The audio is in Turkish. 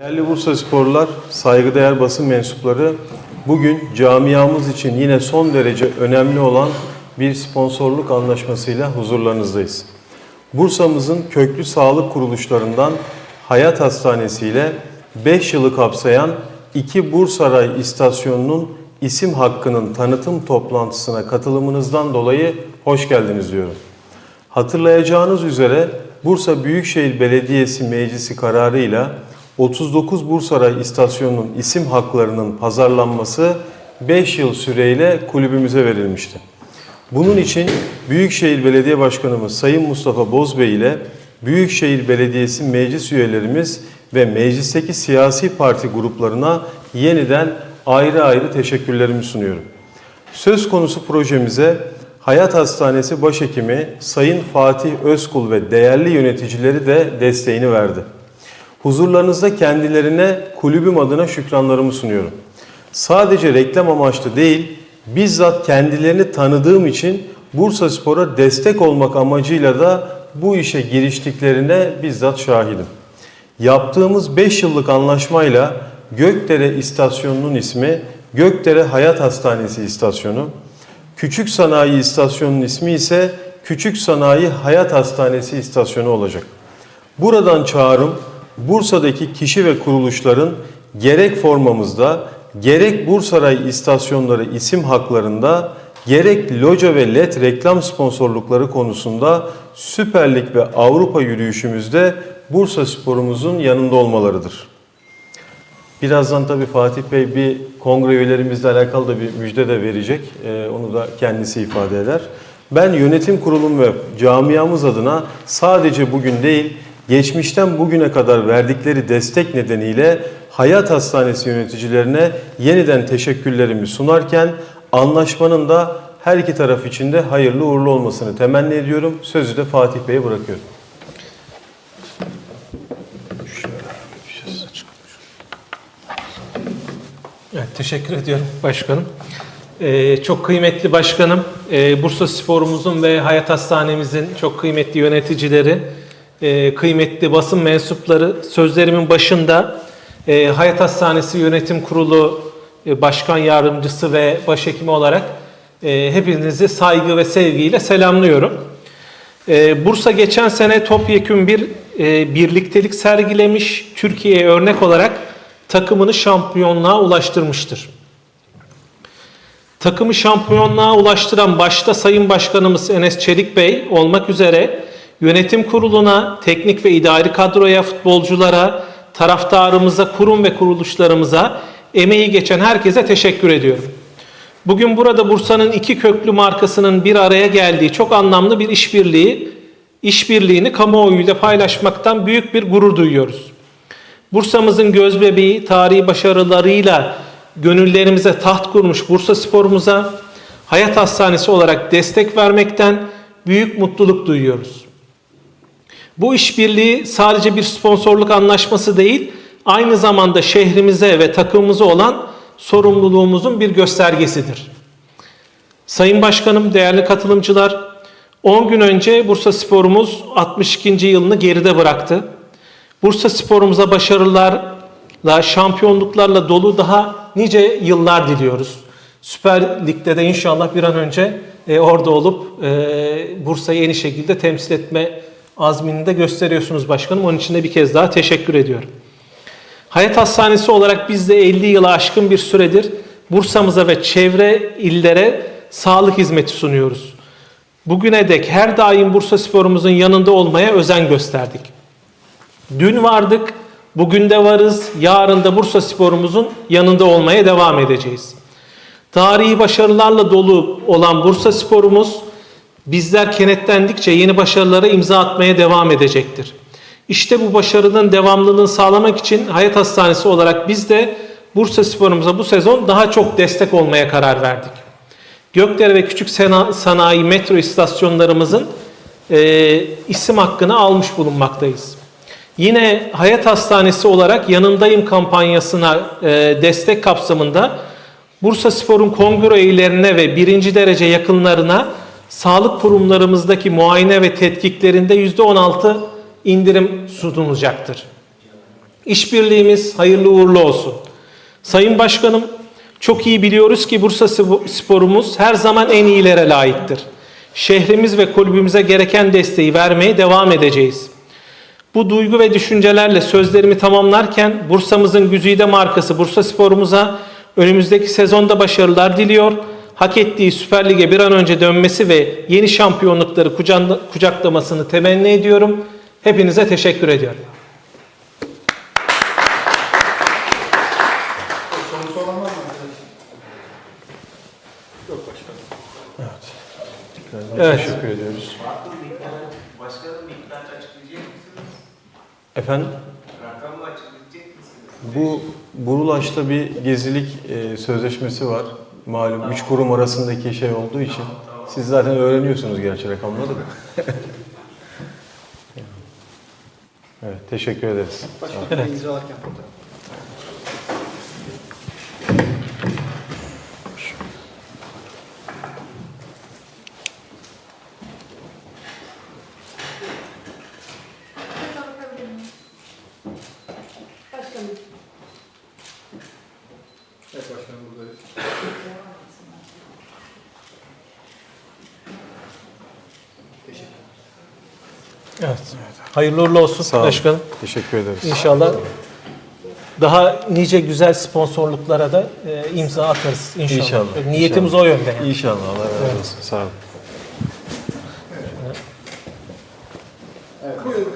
Değerli Bursa Sporlar, saygıdeğer basın mensupları, bugün camiamız için yine son derece önemli olan bir sponsorluk anlaşmasıyla huzurlarınızdayız. Bursa'mızın köklü sağlık kuruluşlarından Hayat Hastanesi ile 5 yılı kapsayan iki Bursaray istasyonunun isim hakkının tanıtım toplantısına katılımınızdan dolayı hoş geldiniz diyorum. Hatırlayacağınız üzere Bursa Büyükşehir Belediyesi Meclisi kararıyla 39 Bursaray istasyonunun isim haklarının pazarlanması 5 yıl süreyle kulübümüze verilmişti. Bunun için Büyükşehir Belediye Başkanımız Sayın Mustafa Bozbey ile Büyükşehir Belediyesi meclis üyelerimiz ve meclisteki siyasi parti gruplarına yeniden ayrı ayrı teşekkürlerimi sunuyorum. Söz konusu projemize Hayat Hastanesi Başhekimi Sayın Fatih Özkul ve değerli yöneticileri de desteğini verdi. Huzurlarınızda kendilerine kulübüm adına şükranlarımı sunuyorum. Sadece reklam amaçlı değil, bizzat kendilerini tanıdığım için Bursa Spor'a destek olmak amacıyla da bu işe giriştiklerine bizzat şahidim. Yaptığımız 5 yıllık anlaşmayla Gökdere İstasyonu'nun ismi Gökdere Hayat Hastanesi İstasyonu, Küçük Sanayi İstasyonu'nun ismi ise Küçük Sanayi Hayat Hastanesi İstasyonu olacak. Buradan çağrım Bursa'daki kişi ve kuruluşların gerek formamızda, gerek Bursaray istasyonları isim haklarında, gerek loca ve led reklam sponsorlukları konusunda Süper Lig ve Avrupa yürüyüşümüzde Bursa sporumuzun yanında olmalarıdır. Birazdan tabii Fatih Bey bir kongre üyelerimizle alakalı da bir müjde de verecek. Ee, onu da kendisi ifade eder. Ben yönetim kurulum ve camiamız adına sadece bugün değil, geçmişten bugüne kadar verdikleri destek nedeniyle Hayat Hastanesi yöneticilerine yeniden teşekkürlerimi sunarken anlaşmanın da her iki taraf için de hayırlı uğurlu olmasını temenni ediyorum. Sözü de Fatih Bey'e bırakıyorum. Evet, teşekkür ediyorum başkanım. Ee, çok kıymetli başkanım, e, Bursa Spor'umuzun ve Hayat Hastanemizin çok kıymetli yöneticileri, e, kıymetli basın mensupları sözlerimin başında e, Hayat Hastanesi Yönetim Kurulu e, Başkan Yardımcısı ve Başhekimi olarak e, hepinizi saygı ve sevgiyle selamlıyorum. Ee, Bursa geçen sene topyekun bir birliktelik sergilemiş, Türkiye'ye örnek olarak takımını şampiyonluğa ulaştırmıştır. Takımı şampiyonluğa ulaştıran başta Sayın Başkanımız Enes Çelik Bey olmak üzere yönetim kuruluna, teknik ve idari kadroya, futbolculara, taraftarımıza, kurum ve kuruluşlarımıza, emeği geçen herkese teşekkür ediyorum. Bugün burada Bursa'nın iki köklü markasının bir araya geldiği çok anlamlı bir işbirliği, işbirliğini kamuoyuyla paylaşmaktan büyük bir gurur duyuyoruz. Bursa'mızın gözbebeği, tarihi başarılarıyla gönüllerimize taht kurmuş Bursa sporumuza Hayat Hastanesi olarak destek vermekten büyük mutluluk duyuyoruz. Bu işbirliği sadece bir sponsorluk anlaşması değil, aynı zamanda şehrimize ve takımımıza olan sorumluluğumuzun bir göstergesidir. Sayın Başkanım, değerli katılımcılar, 10 gün önce Bursa Sporumuz 62. yılını geride bıraktı. Bursa Sporumuza başarılarla, şampiyonluklarla dolu daha nice yıllar diliyoruz. Süper Lig'de de inşallah bir an önce e, orada olup e, Bursa'yı en iyi şekilde temsil etme azmini de gösteriyorsunuz başkanım. Onun için de bir kez daha teşekkür ediyorum. Hayat Hastanesi olarak biz de 50 yılı aşkın bir süredir Bursa'mıza ve çevre illere sağlık hizmeti sunuyoruz. Bugüne dek her daim Bursa sporumuzun yanında olmaya özen gösterdik. Dün vardık, bugün de varız, yarın da Bursa sporumuzun yanında olmaya devam edeceğiz. Tarihi başarılarla dolu olan Bursa sporumuz bizler kenetlendikçe yeni başarılara imza atmaya devam edecektir. İşte bu başarının devamlılığını sağlamak için Hayat Hastanesi olarak biz de Bursa Spor'umuza bu sezon daha çok destek olmaya karar verdik. Gökdere ve Küçük Sanayi metro istasyonlarımızın e, isim hakkını almış bulunmaktayız. Yine Hayat Hastanesi olarak yanındayım kampanyasına e, destek kapsamında Bursa Spor'un kongre üyelerine ve birinci derece yakınlarına sağlık kurumlarımızdaki muayene ve tetkiklerinde %16 indirim sunulacaktır. işbirliğimiz hayırlı uğurlu olsun. Sayın Başkanım, çok iyi biliyoruz ki Bursa Spo- sporumuz her zaman en iyilere layıktır. Şehrimiz ve kulübümüze gereken desteği vermeye devam edeceğiz. Bu duygu ve düşüncelerle sözlerimi tamamlarken Bursa'mızın güzide markası Bursa Spor'umuza önümüzdeki sezonda başarılar diliyor. Hak ettiği Süper Lig'e bir an önce dönmesi ve yeni şampiyonlukları kucaklamasını temenni ediyorum. Hepinize teşekkür ediyorum. Evet. Teşekkür ediyoruz. Başkanım miktar açıklayacak mısınız? Efendim? Rakamı açıklayacak mısınız? Bu Burulaş'ta bir gizlilik e, sözleşmesi var. Malum üç kurum arasındaki şey olduğu için. Siz zaten öğreniyorsunuz gerçi rakamları da. evet, teşekkür ederiz. Başkanım Evet. imzalarken fotoğraf. Evet. Hayırlı uğurlu olsun Sağ olun. başkanım. Teşekkür ederiz. İnşallah daha nice güzel sponsorluklara da e, imza atarız inşallah. İnşallah. Niyetimiz İnşallah. o yönde. Yani. İnşallah. Allah razı olsun. Sağ olun. Evet. Buyurun.